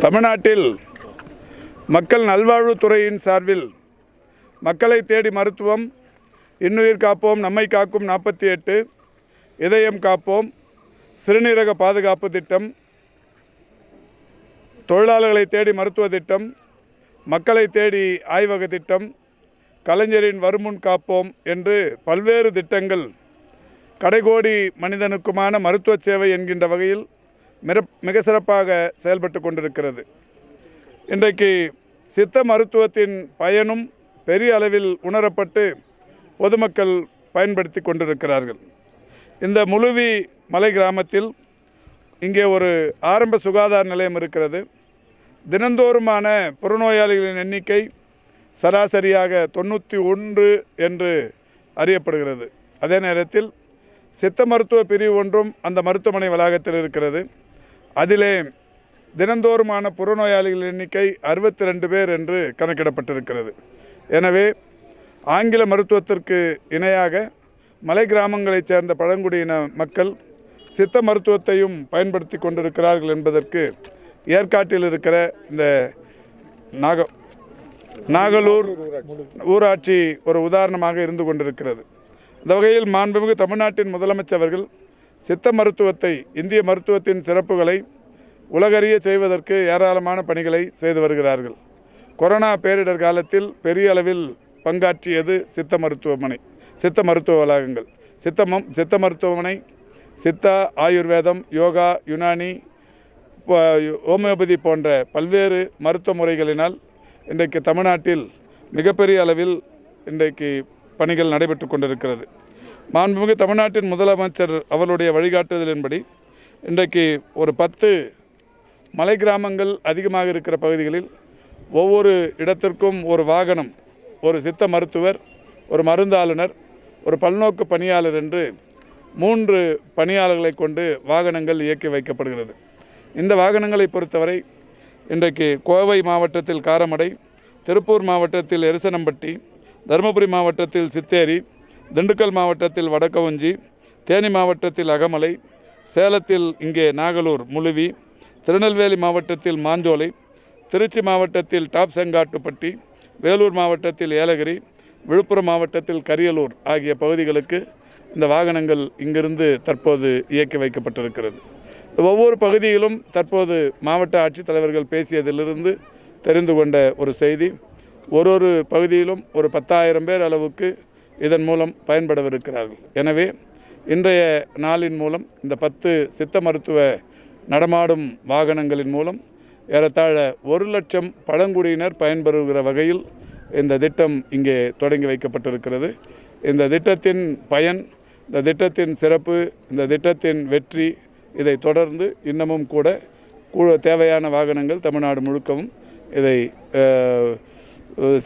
தமிழ்நாட்டில் மக்கள் நல்வாழ்வுத்துறையின் சார்பில் மக்களை தேடி மருத்துவம் இன்னுயிர் காப்போம் நம்மை காக்கும் நாற்பத்தி எட்டு இதயம் காப்போம் சிறுநீரக பாதுகாப்பு திட்டம் தொழிலாளர்களை தேடி மருத்துவ திட்டம் மக்களை தேடி ஆய்வக திட்டம் கலைஞரின் வருமுன் காப்போம் என்று பல்வேறு திட்டங்கள் கடைகோடி மனிதனுக்குமான மருத்துவ சேவை என்கின்ற வகையில் மிக மிக சிறப்பாக செயல்பட்டு கொண்டிருக்கிறது. இன்றைக்கு சித்த மருத்துவத்தின் பயனும் பெரிய அளவில் உணரப்பட்டு பொதுமக்கள் பயன்படுத்தி கொண்டிருக்கிறார்கள். இந்த முழுவி மலை கிராமத்தில் இங்கே ஒரு ஆரம்ப சுகாதார நிலையம் இருக்கிறது. தினந்தோறுமான புறநோயாளிகளின் எண்ணிக்கை சராசரியாக தொண்ணூற்றி ஒன்று என்று அறியப்படுகிறது. அதே நேரத்தில் சித்த மருத்துவ பிரிவு ஒன்றும் அந்த மருத்துவமனை வளாகத்தில் இருக்கிறது. அதிலே தினந்தோறுமான புறநோயாளிகள் எண்ணிக்கை அறுபத்தி ரெண்டு பேர் என்று கணக்கிடப்பட்டிருக்கிறது. எனவே ஆங்கில மருத்துவத்திற்கு இணையாக மலை கிராமங்களைச் சேர்ந்த பழங்குடியின மக்கள் சித்த மருத்துவத்தையும் பயன்படுத்தி கொண்டிருக்கிறார்கள் என்பதற்கு ஏற்காட்டில் இருக்கிற இந்த நாக நாகலூர் ஊராட்சி ஒரு உதாரணமாக இருந்து கொண்டிருக்கிறது. இந்த வகையில் மாண்புமிகு தமிழ்நாட்டின் முதலமைச்சர் அவர்கள் சித்த மருத்துவத்தை இந்திய மருத்துவத்தின் சிறப்புகளை உலகறிய செய்வதற்கு ஏராளமான பணிகளை செய்து வருகிறார்கள். கொரோனா பேரிடர் காலத்தில் பெரிய அளவில் பங்காற்றியது சித்த மருத்துவமனை சித்த மருத்துவ வளாகங்கள். சித்தமம் சித்த மருத்துவமனை சித்தா ஆயுர்வேதம் யோகா யுனானி ஹோமியோபதி போன்ற பல்வேறு மருத்துவ முறைகளினால் இன்றைக்கு தமிழ்நாட்டில் மிகப்பெரிய அளவில் இன்றைக்கு பணிகள் நடைபெற்று கொண்டிருக்கிறது. மாண்புமிகு தமிழ்நாட்டின் முதலமைச்சர் அவருடைய வழிகாட்டுதலின்படி இன்றைக்கு ஒரு பத்து மலை கிராமங்கள் அதிகமாக இருக்கிற பகுதிகளில் ஒவ்வொரு இடத்திற்கும் ஒரு வாகனம் ஒரு சித்த மருத்துவர் ஒரு மருந்தாளுநர் ஒரு பல்நோக்கு பணியாளர் என்று மூன்று பணியாளர்களை கொண்டு வாகனங்கள் இயக்கி வைக்கப்படுகிறது. இந்த வாகனங்களை பொறுத்தவரை இன்றைக்கு கோவை மாவட்டத்தில் காரமடை திருப்பூர் மாவட்டத்தில் எரிசனம்பட்டி தருமபுரி மாவட்டத்தில் சித்தேரி திண்டுக்கல் மாவட்டத்தில் வடக்கவஞ்சி தேனி மாவட்டத்தில் அகமலை சேலத்தில் இங்கே நாகலூர் முழுவி திருநெல்வேலி மாவட்டத்தில் மாஞ்சோலை திருச்சி மாவட்டத்தில் டாப் செங்காட்டுப்பட்டி வேலூர் மாவட்டத்தில் ஏலகிரி விழுப்புரம் மாவட்டத்தில் கரியலூர் ஆகிய பகுதிகளுக்கு இந்த வாகனங்கள் இங்கிருந்து தற்போது இயக்கி வைக்கப்பட்டிருக்கிறது. ஒவ்வொரு பகுதியிலும் தற்போது மாவட்ட ஆட்சித்தலைவர்கள் பேசியதிலிருந்து தெரிந்து கொண்ட ஒரு செய்தி. ஒரு ஒரு பகுதியிலும் ஒரு பத்தாயிரம் பேர் அளவுக்கு இதன் மூலம் பயன்படவிருக்கிறார்கள். எனவே இன்றைய நாளின் மூலம் இந்த பத்து சித்த மருத்துவ நடமாடும் வாகனங்களின் மூலம் ஏறத்தாழ ஒரு லட்சம் பழங்குடியினர் பயன்பெறுகிற வகையில் இந்த திட்டம் இங்கே தொடங்கி வைக்கப்பட்டிருக்கிறது. இந்த திட்டத்தின் பயன் இந்த திட்டத்தின் சிறப்பு இந்த திட்டத்தின் வெற்றி இதை தொடர்ந்து இன்னமும் கூட தேவையான வாகனங்கள் தமிழ்நாடு முழுக்கவும் இதை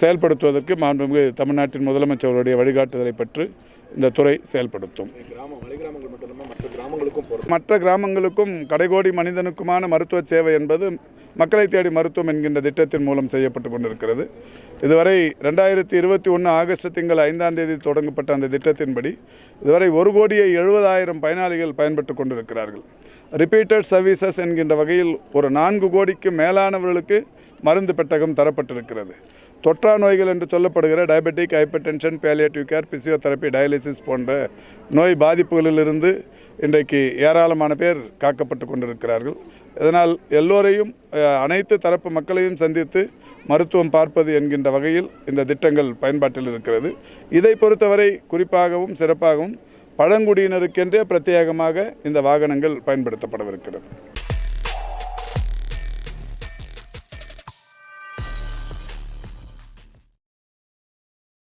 செயல்படுத்துவதற்கு மாண்புமிகு தமிழ்நாட்டின் முதலமைச்சருடைய வழிகாட்டுதலை பெற்று இந்த துறை செயல்படுத்தும். மற்ற கிராமங்களுக்கும் மற்ற கிராமங்களுக்கும் கடைகோடி மனிதனுக்குமான மருத்துவ சேவை என்பது மக்களை தேடி மருத்துவம் என்கின்ற திட்டத்தின் மூலம் செய்யப்பட்டு கொண்டிருக்கிறது. இதுவரை ரெண்டாயிரத்தி இருபத்தி ஒன்று ஆகஸ்ட் திங்கள் ஐந்தாம் தேதி தொடங்கப்பட்ட அந்த திட்டத்தின்படி இதுவரை ஒரு கோடியே எழுபதாயிரம் பயனாளிகள் பயன்பட்டு கொண்டிருக்கிறார்கள். ரிப்பீட்டட் சர்வீசஸ் என்கின்ற வகையில் ஒரு நான்கு கோடிக்கு மேலானவர்களுக்கு மருந்து பெட்டகம் தரப்பட்டிருக்கிறது. தொற்றா நோய்கள் என்று சொல்லப்படுகிற diabetic hypertension palliative care physiotherapy dialysis போன்ற நோய் பாதிப்புகளிலிருந்து இன்றைக்கு ஏராளமான பேர் காக்கப்பட்டு கொண்டிருக்கிறார்கள். இதனால் எல்லோரையும் அனைத்து தரப்பு மக்களையும் சந்தித்து மருத்துவம் பார்ப்பது என்கின்ற வகையில் இந்த திட்டங்கள் பயன்பாட்டில் இருக்கிறது. இதை பொறுத்தவரை குறிப்பாகவும் சிறப்பாகவும் பழங்குடியினருக்கென்றே பிரத்யேகமாக இந்த வாகனங்கள் பயன்படுத்தப்படவிருக்கிறது.